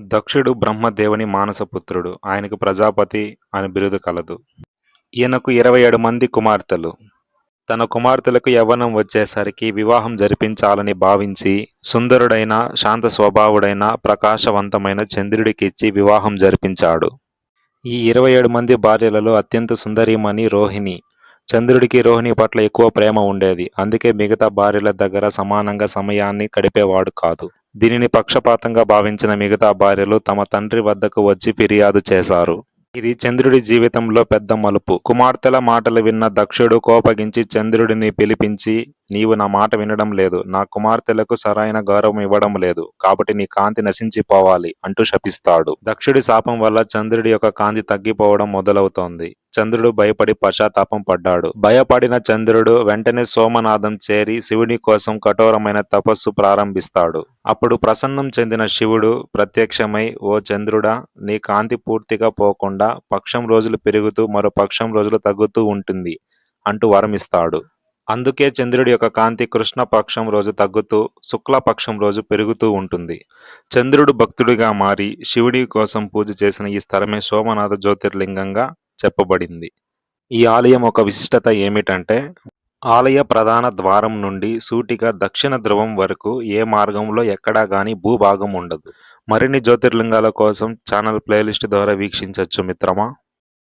దక్షుడు బ్రహ్మదేవుని మానసపుత్రుడు. ఆయనకు ప్రజాపతి అని బిరుదు కలదు. ఈయనకు ఇరవై ఏడు మంది కుమార్తెలు. తన కుమార్తెలకు యవ్వనం వచ్చేసరికి వివాహం జరిపించాలని భావించి సుందరుడైన శాంత స్వభావుడైన ప్రకాశవంతమైన చంద్రుడికిచ్చి వివాహం జరిపించాడు. ఈ ఇరవై ఏడు మంది భార్యలలో అత్యంత సుందరీమణి రోహిణి. చంద్రుడికి రోహిణి పట్ల ఎక్కువ ప్రేమ ఉండేది. అందుకే మిగతా భార్యల దగ్గర సమానంగా సమయాన్ని గడిపేవాడు కాదు. దీనిని పక్షపాతంగా భావించిన మిగతా భార్యలు తమ తండ్రి వద్దకు వచ్చి ఫిర్యాదు చేశారు. ఇది చంద్రుడి జీవితంలో పెద్ద మలుపు. కుమార్తెల మాటలు విన్న దక్షుడు కోపగించి చంద్రుడిని పిలిపించి నీవు నా మాట వినడం లేదు. నా కుమార్తెలకు సరైన గౌరవం ఇవ్వడం లేదు. కాబట్టి నీ కాంతి నశించిపోవాలి అంటూ శపిస్తాడు. దక్షుడి శాపం వల్ల చంద్రుడి యొక్క కాంతి తగ్గిపోవడం మొదలవుతోంది. చంద్రుడు భయపడి పశ్చాత్తాపం పడ్డాడు. భయపడిన చంద్రుడు వెంటనే సోమనాథం చేరి శివుని కోసం కఠోరమైన తపస్సు ప్రారంభిస్తాడు. అప్పుడు ప్రసన్నం చెందిన శివుడు ప్రత్యక్షమై ఓ చంద్రుడా నీ కాంతి పూర్తిగా పోకుండా పక్షం రోజులు పెరుగుతూ మరో పక్షం రోజులు తగ్గుతూ ఉంటుంది అంటూ వరమిస్తాడు. అందుకే చంద్రుడి యొక్క కాంతి కృష్ణపక్షం రోజు తగ్గుతూ శుక్లపక్షం రోజు పెరుగుతూ ఉంటుంది. చంద్రుడు భక్తుడిగా మారి శివుడి కోసం పూజ చేసిన ఈ స్థలమే సోమనాథ జ్యోతిర్లింగంగా చెప్పబడింది. ఈ ఆలయం ఒక విశిష్టత ఏమిటంటే ఆలయ ప్రధాన ద్వారం నుండి సూటిగా దక్షిణ ధ్రువం వరకు ఏ మార్గంలో ఎక్కడా గాని భూభాగం ఉండదు. మరిన్ని జ్యోతిర్లింగాల కోసం ఛానల్ ప్లేలిస్ట్ ద్వారా వీక్షించవచ్చు మిత్రమా?